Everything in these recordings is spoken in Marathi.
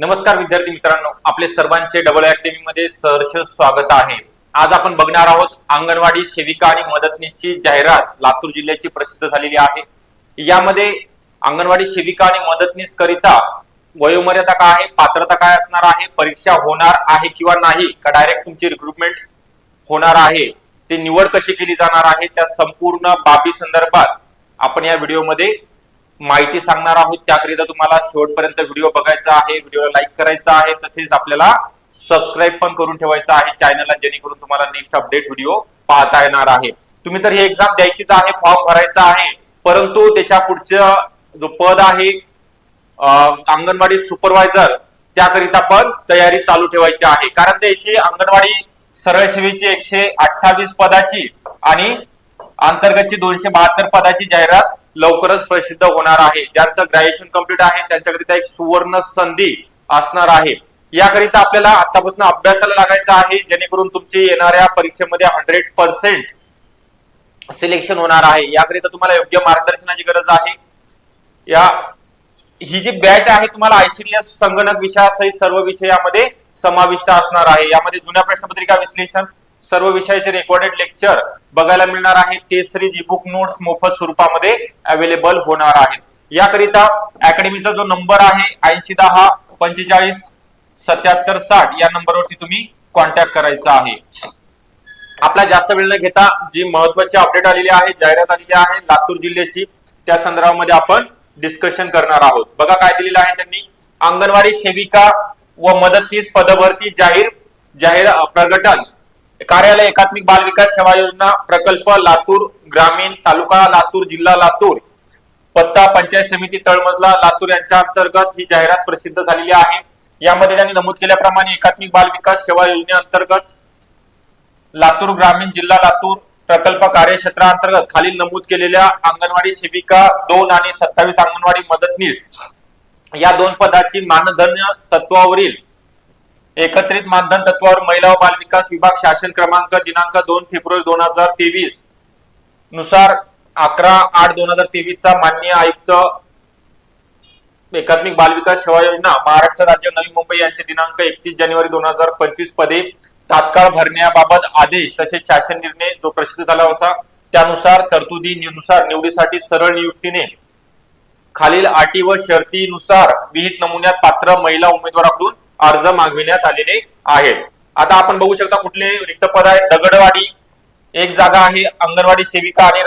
नमस्कार विद्यार्थी मित्रांनो आपले सर्वांचे डबल अकॅडमी मध्ये सहर्ष स्वागत आहे. आज आपण बघणार आहोत अंगणवाडी सेविका आणि मदतनीसची जाहिरात लातूर जिल्ह्याची प्रसिद्ध झालेली आहे. यामध्ये अंगणवाडी सेविका आणि मदतनीस करिता वयोमर्यादा काय आहे पात्रता काय असणार आहे परीक्षा होणार आहे किंवा नाही का डायरेक्ट तुमची रिक्रुटमेंट होणार आहे ते निवड कशी केली जाणार आहे त्या संपूर्ण बाबी संदर्भात आपण या व्हिडिओमध्ये माहिती सांगणार आहोत. त्याकरिता तुम्हाला शेवटपर्यंत व्हिडिओ बघायचा आहे व्हिडिओला लाईक करायचा आहे तसेच आपल्याला सबस्क्राईब पण करून ठेवायचा आहे चॅनलला जेणेकरून तुम्हाला नेक्स्ट अपडेट व्हिडिओ पाहता येणार आहे. तुम्ही तर ही एक्झाम द्यायचीच आहे फॉर्म भरायचा आहे परंतु त्याच्या पुढचं जो पद आहे अंगणवाडी सुपरवायझर त्याकरिता पण तयारी चालू ठेवायची आहे. कारण त्याची अंगणवाडी सरळ सेवेची एकशे अठ्ठावीस पदाची आणि अंतर्गतची दोनशे बहात्तर पदाची जाहिरात लवकरच प्रसिद्ध होणार आहे. ज्यांचं ग्रॅज्युएशन कंप्लीट आहे त्यांच्याकरिता एक सुवर्ण संधी असणार आहे. याकरिता आपल्याला आतापासून अभ्यासाला लागायचं आहे. जेणेकरून तुमची येणाऱ्या परीक्षेमध्ये हंड्रेड पर्सेंट सिलेक्शन होणार आहे. याकरिता तुम्हाला योग्य मार्गदर्शनाची गरज आहे. या ही जी बॅच आहे तुम्हाला आयसीडीएस संगणक विषयासहित सर्व विषयामध्ये समाविष्ट असणार आहे. यामध्ये जुन्या प्रश्नपत्रिका विश्लेषण सर्व विषयाचे रेकॉर्डेड लेक्चर बघायला मिळणार आहे ते सिरीज बुक नोट्स मोफत स्वरूपामध्ये अवेलेबल होणार आहेत. याकरिता अकॅडमीचा जो नंबर आहे ऐंशी दहा पंचेचाळीस सत्याहत्तर साठ या नंबरवरती तुम्ही कॉन्टॅक्ट करायचा आहे. आपला जास्त वेळ न घेता जी महत्वाची अपडेट आलेली आहे जाहिरात आलेली आहे लातूर जिल्ह्याची त्या संदर्भामध्ये आपण डिस्कशन करणार आहोत. बघा काय दिलेलं आहे त्यांनी. अंगणवाडी सेविका व मदतनीस पदभरती जाहीर जाहीर प्रगटन प्रकटन कार्यालय एकात्मिक बाल विकास सेवा योजना प्रकल्प लातूर ग्रामीण तालुका लातूर जिल्हा लातूर. पत्ता पंचायत समिती तळमजला लातूर यांच्या अंतर्गत ही जाहिरात प्रसिद्ध झालेली आहे. यामध्ये त्यांनी नमूद केल्याप्रमाणे एकात्मिक बाल विकास सेवा योजनेअंतर्गत लातूर ग्रामीण जिल्हा लातूर प्रकल्प कार्यक्षेत्रांतर्गत खालील नमूद केलेल्या अंगणवाडी सेविका दोन आणि सत्तावीस अंगणवाडी मदतनीस या दोन पदाची मानधन्य तत्वावरील एकत्रित मानधन तत्वावर महिला व बालविकास विभाग शासन क्रमांक दिनांक दोन फेब्रुवारी दोन हजार तेवीसनुसार अकरा आठ दोन हजार तेवीस चा मान्य आयुक्त एकात्मिक बाल विकास सेवा योजना महाराष्ट्र राज्य नवी मुंबई यांचे दिनांक एकतीस जानेवारी दोन हजार पंचवीस पदे तात्काळ भरण्याबाबत आदेश तसेच शासन निर्णय जो प्रसिद्ध झाला होता त्यानुसार तरतुदी नुसार निवडीसाठी सरळ नियुक्तीने खालील अटी व शर्तीनुसार विहित नमुन्यात पात्र महिला उमेदवाराकडून अर्ज मागविण्यात आलेले आहेत. आता आपण बघू शकता कुठले रिक्त पद आहेत. दगडवाडी एक जागा आहे अंगणवाडी सेविका आणि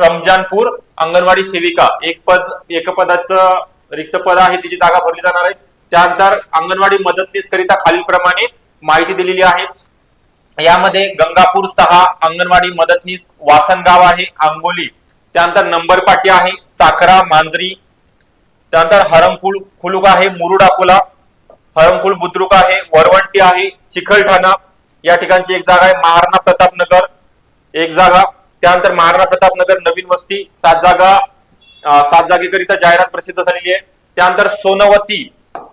रमजानपूर अंगणवाडी सेविका. एक पद एक पदाचं रिक्त पद आहे तिची जागा भरली जाणार आहे. त्यानंतर अंगणवाडी मदतनीस करिता खालील प्रमाणे माहिती दिलेली आहे. यामध्ये गंगापूर सहा अंगणवाडी मदतनीस वासनगाव आहे आंबोली. त्यानंतर नंबरपाटी आहे साखरा मांजरी. त्यानंतर हरमपूर खुलुगा आहे मुरुड अकोला हरमकुल बुद्रुक आहे वरवंटी आहे चिखलठाणा या ठिकाणची एक जागा आहे महाराणा प्रतापनगर एक जागा त्यानंतर महाराणा प्रतापनगर नवीन वस्ती. सात जागा सात जागेकरिता जाहिरात प्रसिद्ध झालेली आहे. त्यानंतर सोनवती.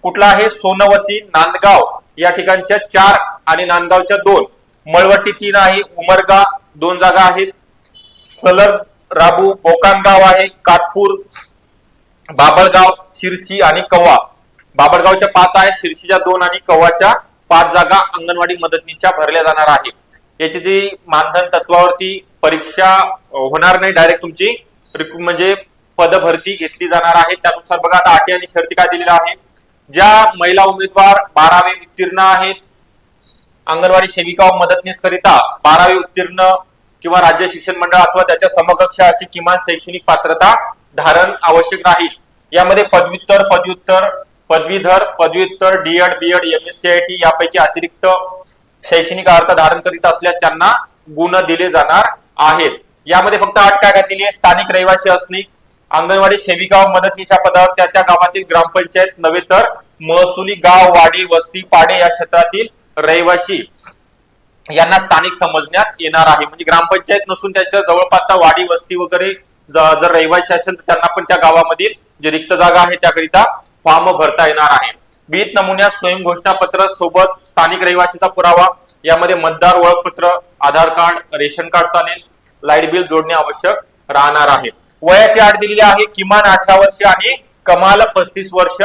कुठला आहे? सोनवती नांदगाव. या ठिकाणच्या चार आणि नांदगावच्या दोन. मळवटी तीन आहे उमरगा दोन जागा आहेत. सलर राबू बोकानगाव आहे काटपूर बाबळगाव शिरसी आणि कव्वा. बाबरगावच्या पाच आहे शिरसीच्या दोन आणि कव्वाच्या पाच जागा अंगणवाडी मदतनीच्या भरल्या जाणार आहे याची जी मानधन तत्वावरती परीक्षा होणार नाही डायरेक्ट तुमची म्हणजे पदभरती घेतली जाणार आहे. त्यानुसार बघा आता अटी आणि शर्ती काय दिलेल्या आहे ज्या महिला उमेदवार बारावी उत्तीर्ण आहेत अंगणवाडी सेविका व मदतनीस करिता बारावी उत्तीर्ण किंवा राज्य शिक्षण मंडळ अथवा त्याच्या समकक्ष अशी किमान शैक्षणिक पात्रता धारण आवश्यक राहील. यामध्ये पदव्युत्तर पदव्युत्तर पदवीधर पदव्युत्तर D Ed B Ed M S C I T यापैकी अतिरिक्त शैक्षणिक अर्थ धारण करीत असल्यास त्यांना गुण दिले जाणार आहेत. यामध्ये फक्त अट काय घातलेली आहे स्थानिक रहिवासी असणे अंगणवाडी सेविका व मदतनीस या पदावर त्या त्या गावातील ग्रामपंचायत नव्हे तर महसुली गाव वाडी वस्ती पाडे या क्षेत्रातील रहिवासी यांना स्थानिक समजण्यात येणार आहे. म्हणजे ग्रामपंचायत नसून त्याच्या जवळपासचा वाडी वस्ती वगैरे जर रहिवासी असेल तर त्यांना पण त्या गावामधील जे रिक्त जागा आहे त्याकरिता फॉर्म भरता येणार आहे. विहित नमुन्यात स्वयं घोषणापत्र सोबत स्थानिक रहिवासीचा पुरावा यामध्ये मतदार ओळखपत्र आधार कार्ड रेशन कार्ड चालेल लाइट बिल जोडणे आवश्यक राहणार आहे. वयाची आठ दिलेली आहे किमान अठरा वर्ष आणि कमाल पस्तीस वर्ष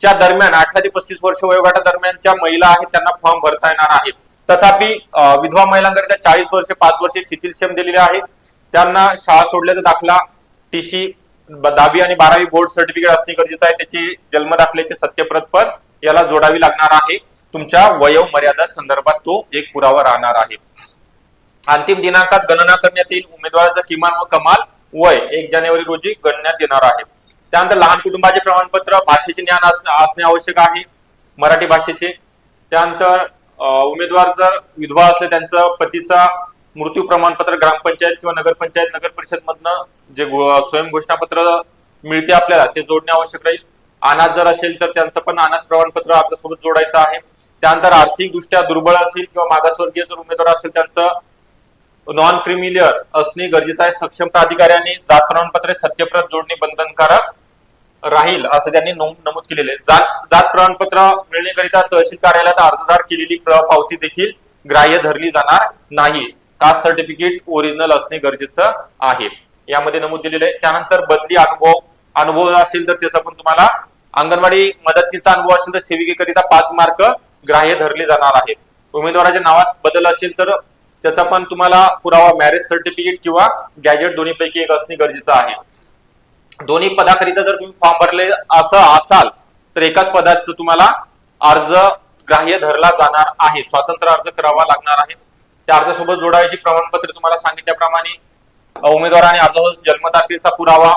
च्या दरम्यान अठरा ते पस्तीस वर्ष वयोगटा दरम्यानच्या महिला आहेत त्यांना फॉर्म भरता येणार आहे. तथापि विधवा महिलांकरिता चाळीस वर्ष पाच वर्षे शिथिलक्षम दिलेले आहे त्यांना शाळा सोडल्याचा दाखला टीसी दहावी आणि बारावी बोर्ड सर्टिफिकेट असणे गरजेचं आहे. त्याची जन्मदाखल्याचे सत्यप्रत पण याला जोडावी लागणार आहे. तुमच्या वयो मर्यादा संदर्भात तो एक पुरावा राहणार आहे. अंतिम दिनांकात गणना करण्यात येईल. उमेदवाराचा किमान व कमाल वय एक जानेवारी रोजी गणण्यात येणार आहे. त्यानंतर लहान कुटुंबाचे प्रमाणपत्र भाषेचे ज्ञान असणे असणे आवश्यक आहे. मराठी भाषेचे. त्यानंतर अं, उमेदवार जर विधवा असले त्यांचं पतीचा मृत्यू प्रमाणपत्र ग्रामपंचायत किंवा नगरपंचायत नगर परिषद मधनं जे स्वयं घोषणापत्र मिळते आपल्याला ते जोडणे आवश्यक राहील. अनाथ जर असेल तर त्यांचं पण अनाथ प्रमाणपत्र आपल्यासोबत जोडायचं आहे. त्यानंतर आर्थिकदृष्ट्या दुर्बळ असेल किंवा मागासवर्गीय जर उमेदवार असेल त्यांचं नॉन क्रिमिलियर असणे गरजेचं आहे. सक्षम प्राधिकाऱ्यांनी जात प्रमाणपत्रे सत्यप्रत जोडणे बंधनकारक राहील असं त्यांनी नोंद नमूद केलेले जात जात प्रमाणपत्र मिळण्याकरिता तहसील कार्यालयात अर्जदार केलेली प्र- पावती देखील ग्राह्य धरली जाणार नाही. कास्ट सर्टिफिकेट ओरिजिनल असणे गरजेचं आहे. यामध्ये नमूद दिलेलं आहे. त्यानंतर बदली अनुभव अनुभव असेल तर त्याचा पण तुम्हाला अंगणवाडी मदतीचा अनुभव असेल तर सेविकेकरिता पाच मार्क ग्राह्य धरले जाणार आहेत उमेदवाराच्या नावात बदल असेल तर त्याचा पण तुम्हाला पुरावा मॅरेज सर्टिफिकेट किंवा गॅजेट दोन्हीपैकी एक असणे गरजेचं आहे. दोन्ही पदाकरिता जर तुम्ही फॉर्म भरले असं असाल तर एकाच पदाचं तुम्हाला अर्ज ग्राह्य धरला जाणार आहे. स्वातंत्र्य अर्ज करावा लागणार आहे. त्या अर्जासोबत जोडायची प्रमाणपत्र तुम्हाला सांगितल्याप्रमाणे अ, उमेदवाराने अर्जावर जन्मतारखेचा पुरावा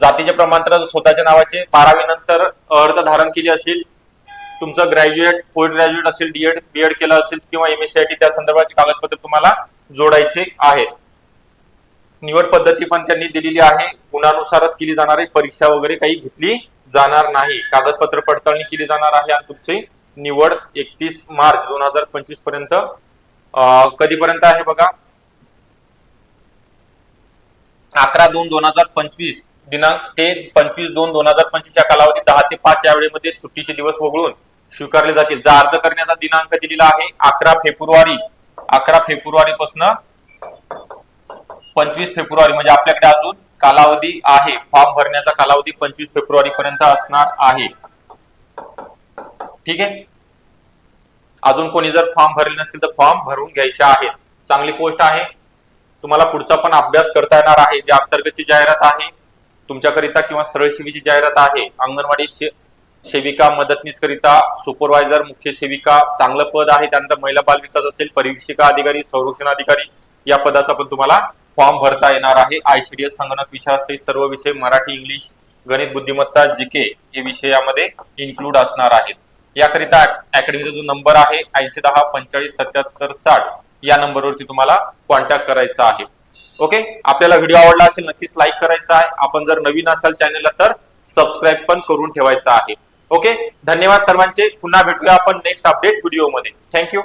जातीचे प्रमाणपत्र स्वतःच्या नावाचे बारावी नंतर अर्ज धारण केली असेल तुमचं ग्रॅज्युएट पोस्ट ग्रॅज्युएट असेल डीएड बीएड केलं असेल किंवा M S C I T त्या संदर्भाचे कागदपत्र तुम्हाला जोडायचे आहेत. निवड पद्धती पण त्यांनी दिलेली आहे. गुणानुसारच केली जाणार आहे. परीक्षा वगैरे काही घेतली जाणार नाही. कागदपत्र पडताळणी केली जाणार आहे. आणि तुमची निवड एकतीस मार्च दोन हजार पंचवीसपर्यंत कधीपर्यंत आहे बघा? अकरा दोन दोन हजार पंचवीस दिनांक ते पंचवीस दोन दोन हजार पंचवीस या कालावधी दहा ते पाच या वेळेमध्ये सुट्टीचे दिवस वगळून स्वीकारले जातील. जा अर्ज करण्याचा दिनांक दिलेला आहे अकरा फेब्रुवारी. अकरा फेब्रुवारी पासून पंचवीस फेब्रुवारी म्हणजे आपल्याकडे अजून कालावधी आहे. फॉर्म भरण्याचा कालावधी पंचवीस फेब्रुवारी पर्यंत असणार आहे. ठीक आहे? अजून कोणी जर फॉर्म भरले नसतील तर फॉर्म भरून घ्यायचे आहेत. चांगली पोस्ट आहे. तुम्हाला पुढचा पण अभ्यास करता येणार आहे. जे अंतर्गतची जाहिरात आहे तुमच्याकरिता किंवा सरळ सेवेची जाहिरात आहे अंगणवाडी सेविका मदतनीस करिता सुपरवायझर मुख्य सेविका चांगलं पद आहे त्यानंतर महिला बाल विकास असेल परीक्षिका अधिकारी संरक्षण अधिकारी या पदाचा पण तुम्हाला फॉर्म भरता येणार आहे. आयसीडीएस संगणक विषयासहित सर्व विषय मराठी इंग्लिश गणित बुद्धिमत्ता जीके हे विषयामध्ये इन्क्लूड असणार आहेत. याकरिता अकॅडमीचा जो नंबर आहे ऐंशी दहा पंचेचाळीस सत्याहत्तर साठ या नंबरवरती तुम्हाला कॉन्टॅक्ट करायचा आहे. ओके आपल्याला व्हिडिओ आवडला असेल नक्कीच लाईक करायचा आहे. आपण जर नवीन असाल चॅनलला तर सबस्क्राईब पण करून ठेवायचा आहे. ओके धन्यवाद सर्वांचे. पुन्हा भेटूया आपण नेक्स्ट अपडेट व्हिडिओमध्ये थँक्यू